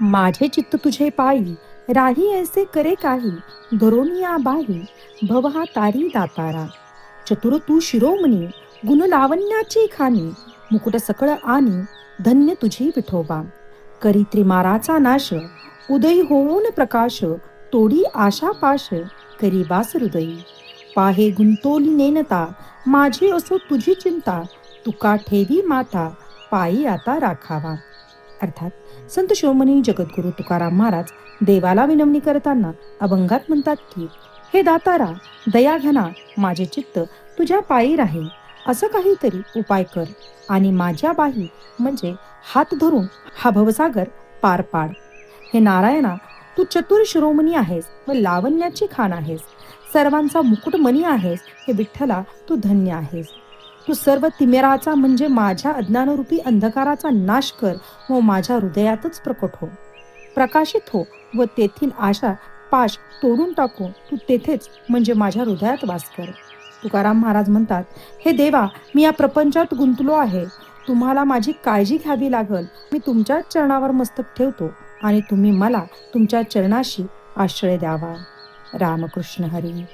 माझे चित्त तुझे पायी राही ऐसे करे काही धरोनिया बाही भव हा तारी दातारा. चतुर तू शिरोमणी गुण लावण्याची खाणी मुकुट सकळ आणि धन्य तुझी विठोबा. करी त्रिमाराचा नाश उदय होऊन प्रकाश तोडी आशा पाश करी बास हृदयी. पाहे गुंतोली नेनता माझी असो तुझी चिंता तुका ठेवी माता पायी आता राखावा. अर्थात संत शिवमणी जगद्गुरु तुकाराम महाराज देवाला विनवणी करताना अभंगात म्हणतात की हे दातारा दया घना माझे चित्त तुझ्या पायी राहील. असं काहीतरी उपाय कर आणि माझ्या बाही म्हणजे हात धरून हा भवसागर पार पाड. हे नारायणा तू चतुर शिरोमणी आहेस व लावण्याची खान आहेस. सर्वांचा मुकुटमणी आहेस. हे विठ्ठला तू धन्य आहेस. तू सर्व तिमेराचा म्हणजे माझ्या अज्ञानरूपी अंधकाराचा नाश कर व माझ्या हृदयातच प्रकट हो. प्रकाशित हो व तेथील आशा पाश तोडून टाकू. तू तेथेच म्हणजे माझ्या हृदयात वास कर. तुकाराम महाराज म्हणतात हे देवा मी या प्रपंचात गुंतलो आहे. तुम्हाला माझी काळजी घ्यावी लागल. मी तुमच्याच चरणावर मस्तक ठेवतो आणि तुम्ही मला तुमच्या चरणाशी आश्रय द्यावा. रामकृष्ण हरी.